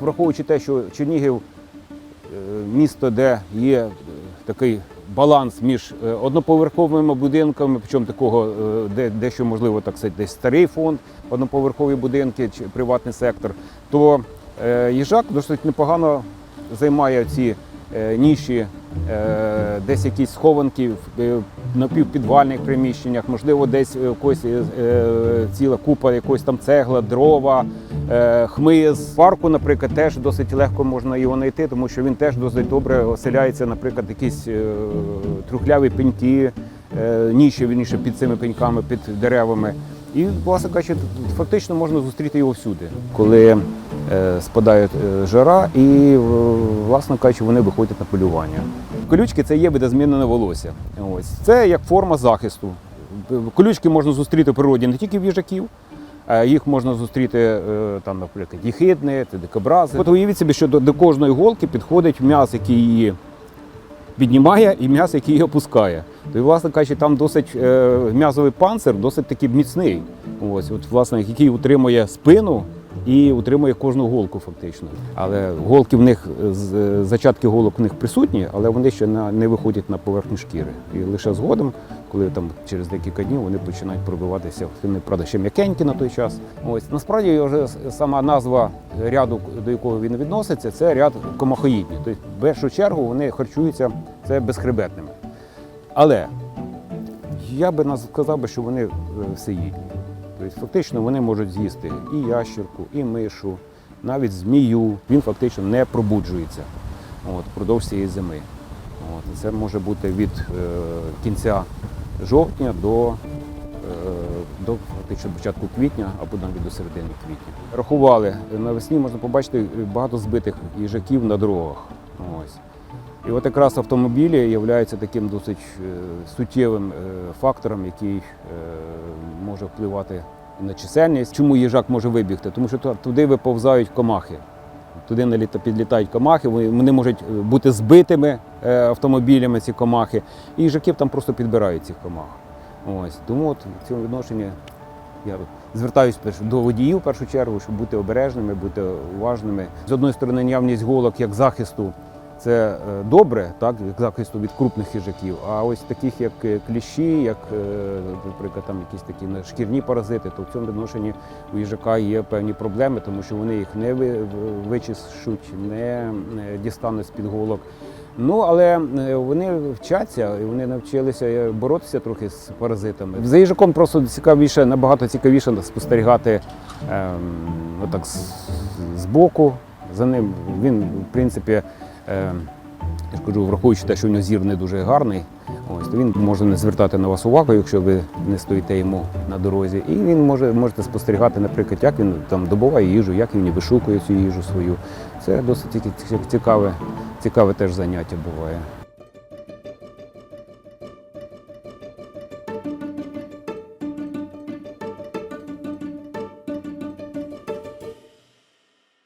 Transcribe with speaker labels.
Speaker 1: враховуючи те, що Чернігів е, місто, де є е, такий баланс між е, одноповерховими будинками, причому такого, де дещо можливо так сказати, десь старий фонд, одноповерхові будинки чи приватний сектор, то їжак досить непогано займає ці ніші, десь якісь схованки в напівпідвальних приміщеннях, можливо, десь якось ціла купа якоїсь там цегла, дрова, е, хмиз. В парку, наприклад, теж досить легко можна його знайти, тому що він теж досить добре оселяється, наприклад, якісь е, трухляві пеньки, е, ніші вірніше під цими пеньками, під деревами. І, власне кажучи, фактично можна зустріти його всюди, коли спадає жара, і, власне кажучи, вони виходять на полювання. Колючки це є видозмінене волосся. Ось. Це як форма захисту. Колючки можна зустріти в природі не тільки в їжаків, їх можна зустріти, е, там, наприклад, їхидни, дикобрази. От уявіть собі, що до, до кожної голки підходить м'яс, який її піднімає, і м'ясо, який її опускає. То, власне кажучи, там досить е, м'язовий панцир, досить такий міцний. Ось, от, власне, який утримує спину і утримує кожну голку фактично. Але голки в них, е, зачатки голок в них присутні, але вони ще не виходять на поверхню шкіри. І лише згодом, коли там через декілька днів вони починають пробиватися, вони, правда, ще м'якенькі на той час. Ось насправді вже сама назва ряду, до якого він відноситься, це ряд комахоїдні. Тобто, в першу чергу вони харчуються це безхребетними. Але я би сказав що вони е, всеїдні. Тобто, фактично вони можуть з'їсти і ящерку, і мишу, навіть змію. Він фактично не пробуджується от, впродовж цієї зими. От, це може бути від е, кінця жовтня до, е, до фактично початку квітня або навіть до середини квітня. Рахували, навесні можна побачити багато збитих їжаків на дорогах. Ось. І от якраз автомобілі являються таким досить е, суттєвим е, фактором, який може впливати на чисельність. Чому їжак може вибігти? Тому що туди виповзають комахи. Туди підлітають комахи, вони можуть бути збитими е, автомобілями, ці комахи, і їжаків там просто підбирають цих комах. Ось. Тому от в цьому відношенні я звертаюся до водіїв в першу чергу, щоб бути обережними, бути уважними. З одної сторони, наявність голок як захисту це е, добре, так, захисту від крупних хижаків. А ось таких, як е, кліщі, як, е, наприклад, там якісь такі шкірні паразити, то в цьому відношенні у їжака є певні проблеми, тому що вони їх не вичищуть, не дістануть з-під голок. Ну, але вони вчаться і вони навчилися боротися трохи з паразитами. За їжаком просто цікавіше, набагато цікавіше спостерігати ем, отак з, збоку. За ним він, в принципі, я ж кажу, враховуючи те, що в нього зір не дуже гарний, ось, то він може не звертати на вас увагу, якщо ви не стоїте йому на дорозі. І він може можете спостерігати, наприклад, як він там добуває їжу, як він вишукує цю їжу свою. Це досить ці- ці- цікаве, цікаве теж заняття буває.